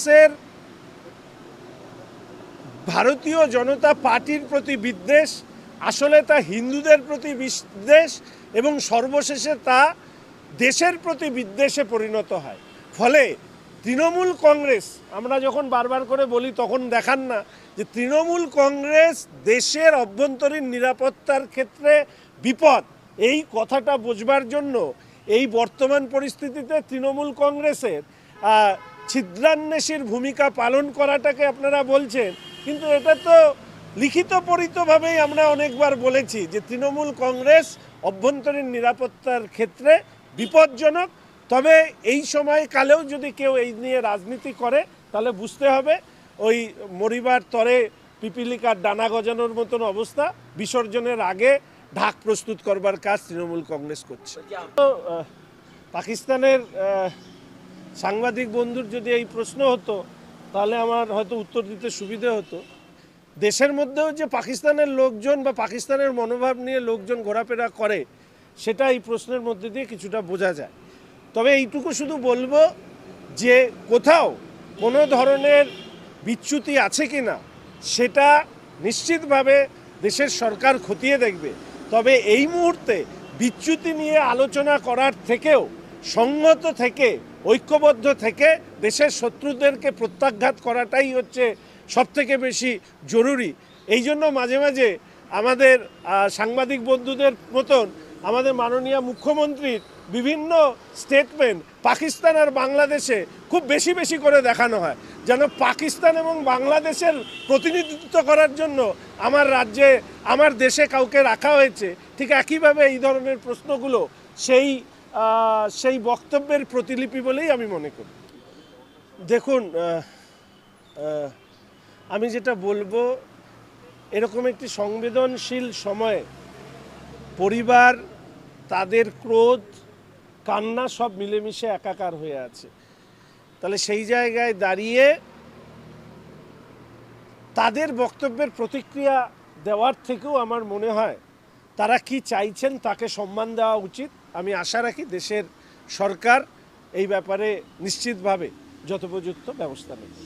কংগ্রেসের ভারতীয় জনতা পার্টির প্রতি বিদ্বেষ, আসলে তা হিন্দুদের প্রতি বিদ্বেষ এবং সর্বশেষে তা দেশের প্রতি বিদ্বেষে পরিণত হয়। ফলে তৃণমূল কংগ্রেস, আমরা যখন বারবার করে বলি, তখন দেখান না যে তৃণমূল কংগ্রেস দেশের অভ্যন্তরীণ নিরাপত্তার ক্ষেত্রে বিপদ। এই কথাটা বোঝবার জন্য এই বর্তমান পরিস্থিতিতে তৃণমূল কংগ্রেসের ছিদ্রান্বেষীর ভূমিকা পালন করাটাকে আপনারা বলছেন কিন্তু এটা তো লিখিত পরিতভাবেই আমরা অনেকবার বলেছি যে তৃণমূল কংগ্রেস অভ্যন্তরীণ নিরাপত্তার ক্ষেত্রে বিপজ্জনক। তবে এই সময় কালেও যদি কেউ এই নিয়ে রাজনীতি করে তাহলে বুঝতে হবে ওই মরিবার তরে পিপিলিকার ডানা গজানোর মতন অবস্থা বিসর্জনের আগে ঢাক প্রস্তুত করবার কাজ তৃণমূল কংগ্রেস করছে। তো, পাকিস্তানের সাংবাদিক বন্ধুর যদি এই প্রশ্ন হতো, তাহলে আমার হয়তো উত্তর দিতে সুবিধে হতো। দেশের মধ্যেও যে পাকিস্তানের লোকজন বা পাকিস্তানের মনোভাব নিয়ে লোকজন ঘোরাফেরা করে, সেটা এই প্রশ্নের মধ্যে দিয়ে কিছুটা বোঝা যায়। তবে এইটুকু শুধু বলব যে কোথাও কোনো ধরনের বিচ্যুতি আছে কি না, সেটা নিশ্চিতভাবে দেশের সরকার খতিয়ে দেখবে। তবে এই মুহূর্তে বিচ্যুতি নিয়ে আলোচনা করার থেকেও সংহত থেকে, ঐক্যবদ্ধ থেকে দেশের শত্রুদেরকে প্রত্যাঘাত করাটাই হচ্ছে সবথেকে বেশি জরুরি। এই জন্য মাঝে মাঝে আমাদের সাংবাদিক বন্ধুদের মতন আমাদের মাননীয় মুখ্যমন্ত্রীর বিভিন্ন স্টেটমেন্ট পাকিস্তান আর বাংলাদেশে খুব বেশি বেশি করে দেখানো হয়। যেন পাকিস্তান এবং বাংলাদেশের প্রতিনিধিত্ব করার জন্য আমার রাজ্যে, আমার দেশে কাউকে রাখা হয়েছে। ঠিক একইভাবে এই ধরনের প্রশ্নগুলো সেই সেই বক্তব্যের প্রতিলিপি বলেই আমি মনে করি। দেখুন আমি যেটা বলব, এরকম একটি সংবেদনশীল সময়ে পরিবার, তাদের ক্রোধ, কান্না সব মিলেমিশে একাকার হয়ে আছে। তাহলে সেই জায়গায় দাঁড়িয়ে তাদের বক্তব্যের প্রতিক্রিয়া দেওয়ার থেকেও আমার মনে হয় তারা কি চাইছেন তাকে সম্মান দেওয়া উচিত? আমি আশা রাখি দেশের সরকার এই ব্যাপারে নিশ্চিতভাবে যথোপযুক্ত ব্যবস্থা নেবে।